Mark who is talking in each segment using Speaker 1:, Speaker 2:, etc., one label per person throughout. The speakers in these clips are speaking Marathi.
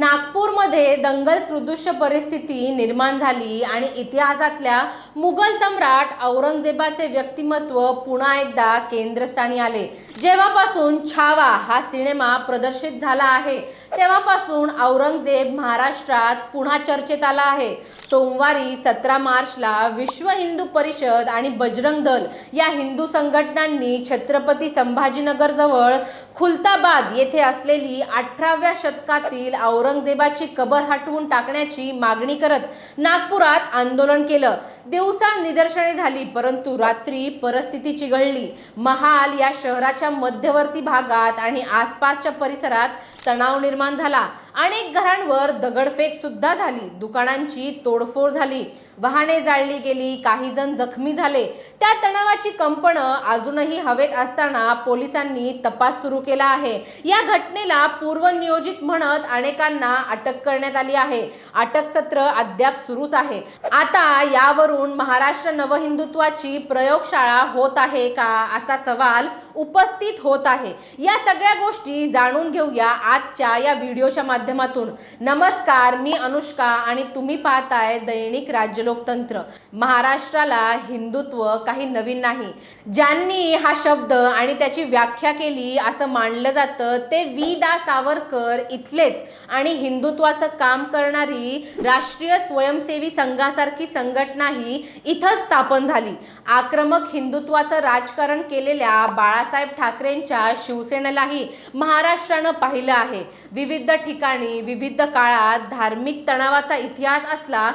Speaker 1: नागपूरमध्ये दंगल सदृश्य परिस्थिती निर्माण झाली आणि इतिहासातल्या मुघल सम्राट औरंगजेबाचे व्यक्तिमत्व पुन्हा एकदा केंद्रस्थानी आले. जेव्हापासून छावा हा सिनेमा प्रदर्शित झाला आहे तेव्हापासून औरंगजेब महाराष्ट्रात पुन्हा चर्चेत आला आहे. सोमवारी सतरा मार्चला विश्व हिंदू परिषद आणि बजरंग दल या हिंदू संघटनांनी छत्रपती संभाजीनगरजवळ खुलताबाद येथे असलेली अठराव्या शतकातील औरंगजेबाची कबर हटवून टाकण्याची मागणी करत नागपुरात आंदोलन केलं. दिवसा निदर्शने झाली परंतु रात्री परिस्थिती चिघळली. महाल या शहराच्या मध्यवर्ती भागात आणि आसपासच्या परिसरात तणाव निर्माण झाला. अनेक घरांवर दगडफेक सुद्धा झाली. दुकानांची तोडफोड झाली. वाहने जाळली गेली काही जण जखमी झाले. त्या तणावाची कंपनं अजूनही हवेत असताना पोलिसांनी तपास सुरू केला आहे. या घटनेला पूर्वनियोजित म्हणत अनेकांना अटक करण्यात आली आहे. अटक सत्र अद्याप सुरूच आहे. आता यावरून महाराष्ट्र नवहिंदुत्वाची प्रयोगशाळा होत आहे का असा सवाल उपस्थित होत आहे. या सगळ्या गोष्टी जाणून घेऊया आजच्या या व्हिडिओच्या माध्यमातून. नमस्कार मी अनुष्का आणि तुम्ही पाहताय दैनिक राज्य लोकतंत्र महाराष्ट्राला हिंदुत्व काही नवीन नाही. ज्यांनी हा शब्द आणि त्याची व्याख्या केली असं मानलं जातं ते वी दा. सावरकर इथलेच आणि हिंदुत्वाचं काम करणारी राष्ट्रीय स्वयंसेवी संघासारखी संघटनाही इथंच स्थापन झाली. आक्रमक हिंदुत्वाचं राजकारण केलेल्या बाळा बाळासाहेब ठाकरेंच्या शिवसेनेलाही महाराष्ट्रानं पाहिलं आहे. विविध ठिकाणी विविध काळात धार्मिक तणावाचा इतिहास असला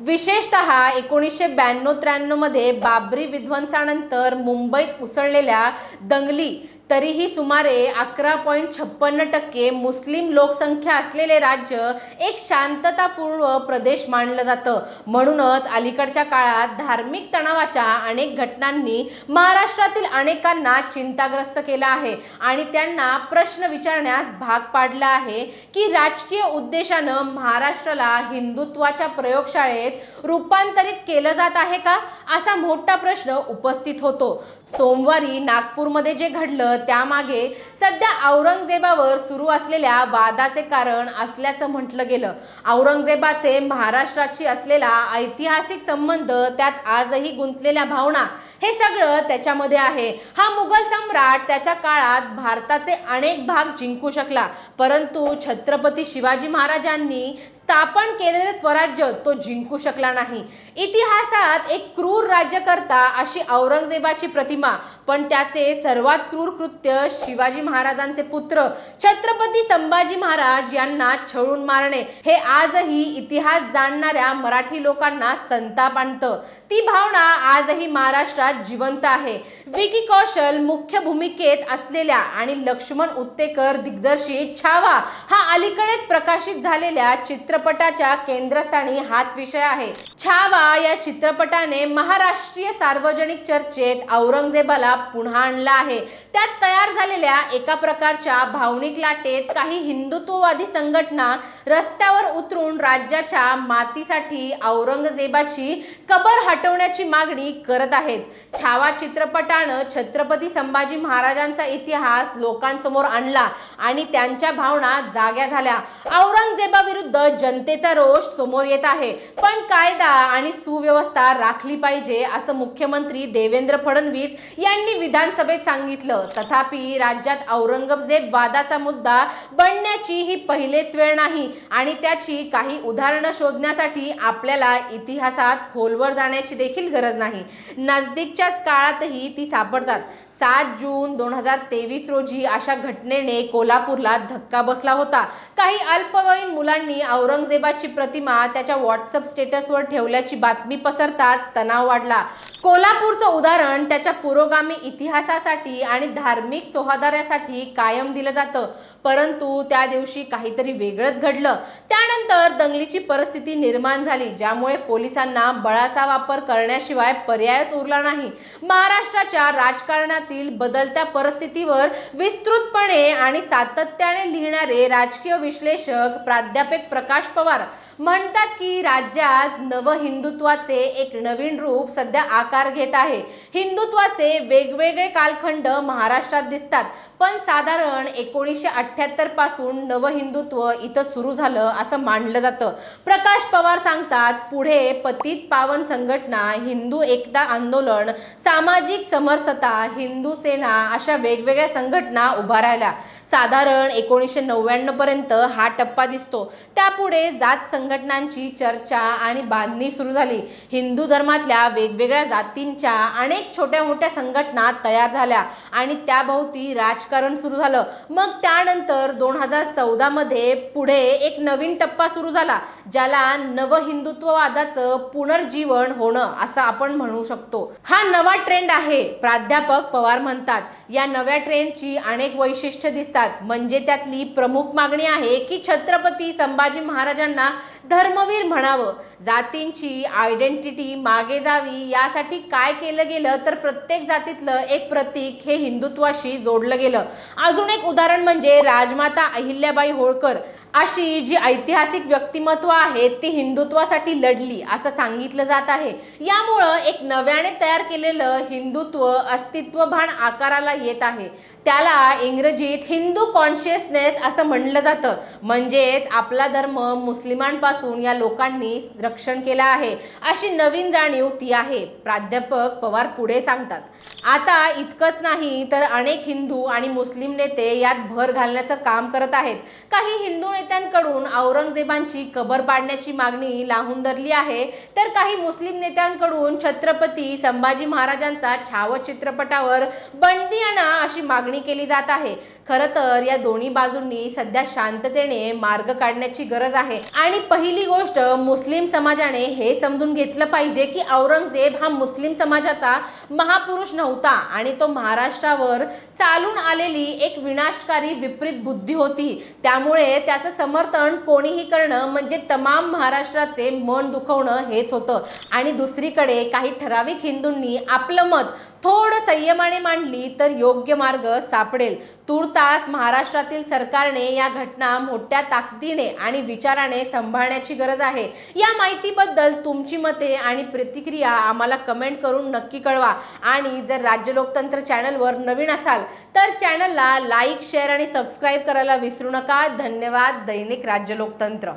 Speaker 1: विशेषतः एकोणीसशे ब्याण्णव त्र्याण्णवमध्ये बाबरी विध्वंसानंतर मुंबईत उसळलेल्या दंगली तरीही सुमारे अकरा पॉईंट छप्पन्न टक्के मुस्लिम लोकसंख्या असलेले राज्य एक शांततापूर्व प्रदेश मानलं जातं. म्हणूनच अलीकडच्या काळात धार्मिक तणावाच्या अनेक घटनांनी महाराष्ट्रातील अनेकांना चिंताग्रस्त केलं आहे आणि त्यांना प्रश्न विचारण्यास भाग पाडला आहे की राजकीय उद्देशानं महाराष्ट्राला हिंदुत्वाच्या प्रयोगशाळेत रूपांतरित केलं जात आहे का? असा मोठा प्रश्न उपस्थित होतो. सोमवारी नागपूरमध्ये जे घडलं त्यामागे सध्या औरंगजेबावर सुरू असलेल्या वादाचे कारण असल्याचं म्हटलं गेलं. औरंगजेबाचे महाराष्ट्राशी असलेला ऐतिहासिक संबंध त्यात आजही गुंतलेल्या भावना हे सगळं त्याच्यामध्ये आहे. हा मुघल सम्राट त्याच्या काळात भारताचे अनेक भाग जिंकू शकला. परंतु छत्रपती शिवाजी महाराजांनी स्थापन केलेले स्वराज्य तो जिंकू शकला नाही. इतिहासात एक क्रूर राज्यकर्ता अशी औरंगजेबाची प्रतिमा पण त्याचे सर्वात क्रूर कृत्य शिवाजी महाराजांचे पुत्र छत्रपती संभाजी महाराज यांना छळून मारणे. हे आजही इतिहास जाणणाऱ्या मराठी लोकांना संताप आणतं. ती भावना आजही महाराष्ट्रात जिवंत आहे. विकी कौशल मुख्य भूमिकेत असलेल्या आणि लक्ष्मण उत्तेकर दिग्दर्शित छावा हा अलीकडेच प्रकाशित झालेल्या चित्र चित्रपटाच्या केंद्रस्थानी हाच विषय आहे. छावा या चित्रपटाने महाराष्ट्रीय सार्वजनिक चर्चेत औरंगजेबाला पुन्हा आणला आहे. त्यात तयार झालेल्या एका प्रकारच्या भावनिक लाटेत काही हिंदुत्ववादी संघटना रस्त्यावर उतरून राज्याच्या मातीसाठी औरंगजेबाची कबर हटवण्याची मागणी करत आहेत. छावा चित्रपटानं छत्रपती संभाजी महाराजांचा इतिहास लोकांसमोर आणला आणि त्यांच्या भावना जाग्या झाल्या. औरंगजेबाविरुद्ध जनतेचा रोष समोर येत आहे. पण कायदा आणि सुव्यवस्था राखली पाहिजे असं मुख्यमंत्री देवेंद्र फडणवीस यांनी विधानसभेत सांगितलं. तथापि राज्यात औरंगजेब वादाचा मुद्दा बनण्याची ही पहिलेच वेळ नाही आणि त्याची काही उदाहरणं शोधण्यासाठी आपल्याला इतिहासात खोलवर जाण्याची देखील गरज नाही. नजदीकच्याच काळातही ती सापडतात. सात जून दोन हजार तेवीस रोजी अशा घटनेने कोल्हापूरला धक्का बसला होता. काही अल्पवयीन मुलांनी औरंगजेबाची प्रतिमा त्याच्या व्हॉट्सअप स्टेटसवर ठेवल्याची बातमी पसरताच तणाव वाढला. कोल्हापूरचं उदाहरण त्याच्या पुरोगामी इतिहासासाठी आणि धार्मिक सोहादाऱ्यासाठी कायम दिलं जातं. परंतु त्या दिवशी काहीतरी वेगळंच घडलं. त्यानंतर दंगलीची परिस्थिती निर्माण झाली ज्यामुळे पोलिसांना बळाचा वापर करण्याशिवाय पर्यायच उरला नाही. महाराष्ट्राच्या राजकारणात राजकारणातील बदलत्या परिस्थितीवर विस्तृतपणे आणि सातत्याने लिहिणारे राजकीय विश्लेषक प्राध्यापक प्रकाश पवार म्हणतात की राज्यात नव हिंदुत्वाचे एक नवीन रूप सध्या आकार घेत आहे. हिंदुत्वाचे वेगवेगळे कालखंड महाराष्ट्रात दिसतात. पण साधारण एकोणीसशे अठ्ठ्याहत्तरपासून नव हिंदुत्व इथं सुरू झालं असं मानलं जातं. प्रकाश पवार सांगतात पुढे पतित पावन संघटना हिंदू एकता आंदोलन सामाजिक समरसता हिंदू सेना अशा वेगवेगळ्या संघटना उभा राहिल्या. साधारण एकोणीसशे नव्याण्णवपर्यंत हा टप्पा दिसतो. त्यापुढे जात संघटनांची चर्चा आणि बांधणी सुरू झाली. हिंदू धर्मातल्या वेगवेगळ्या जातींच्या अनेक छोट्या मोठ्या संघटना तयार झाल्या आणि त्याभोवती राजकारण सुरू झालं. मग त्यानंतर दोन हजार चौदामध्ये पुढे एक नवीन टप्पा सुरू झाला ज्याला नव हिंदुत्ववादाचं पुनर्जीवन होणं असं आपण म्हणू शकतो. हा नवा ट्रेंड आहे प्राध्यापक पवार म्हणतात. या नव्या ट्रेंडची अनेक वैशिष्ट्य दिसतात. म्हणजे त्यातली प्रमुख मागणी आहे की छत्रपती संभाजी महाराजांना धर्मवीर म्हणावं. जातींची आयडेंटिटी मागे जावी यासाठी काय केलं गेलं? तर प्रत्येक जातीतलं एक प्रतीक हे हिंदुत्वाशी जोडलं गेलं. अजून एक उदाहरण म्हणजे राजमाता अहिल्याबाई होळकर. अशी जी ऐतिहासिक व्यक्तिमत्व आहेत ती हिंदुत्वासाठी लढली असं सांगितलं जात आहे. यामुळं एक नव्याने तयार केलेलं हिंदुत्व अस्तित्वभान आकाराला येत आहे. त्याला इंग्रजीत हिंद हिंदू कॉन्शियसनेस असं म्हणलं जातं. म्हणजेच आपला धर्म मुस्लिमांपासून या लोकांनी रक्षण केलं आहे. अशी नवीन जाणीव ती आहे. प्राध्यापक पवार पुढे सांगतात. आता इतकंच नाही तर अनेक हिंदू आणि मुस्लिम नेते यात भर घालण्याचं काम करत आहेत. काही हिंदू नेत्यांकडून औरंगजेबांची कबर पाडण्याची मागणी लाहून धरली आहे. तर काही मुस्लिम नेत्यांकडून छत्रपती संभाजी महाराजांचा छाव चित्रपटावर बंदी आणा अशी मागणी केली जात आहे. खरं तर तर या दोन्ही बाजूंनी सध्या शांततेने मार्ग काढण्याची गरज आहे. आणि पहिली गोष्ट मुस्लिम समाजाने हे समजून घेतलं पाहिजे की औरंगजेब हा मुस्लिम समाजाचा महापुरुष नव्हता आणि तो महाराष्ट्रावर चालून आलेली एक विनाशकारी विपरीत बुद्धी होती. त्यामुळे त्याचं समर्थन कोणीही करणं म्हणजे तमाम महाराष्ट्राचे मन दुखवणं हेच होतं. आणि दुसरीकडे काही ठराविक हिंदूंनी आपलं मत थोडं संयमाने मांडली तर योग्य मार्ग सापडेल. तूर्तास महाराष्ट्रातील सरकारने या घटना मोठ्या ताकदीने आणि विचाराने सांभाळण्याची गरज आहे. या माहितीबद्दल तुमची मते आणि प्रतिक्रिया आम्हाला कमेंट करून नक्की कळवा. आणि जर राज्य लोकतंत्र चॅनलवर नवीन असाल तर चॅनलला लाईक शेअर आणि सबस्क्राईब करायला विसरू नका. धन्यवाद. दैनिक राज्य लोकतंत्र.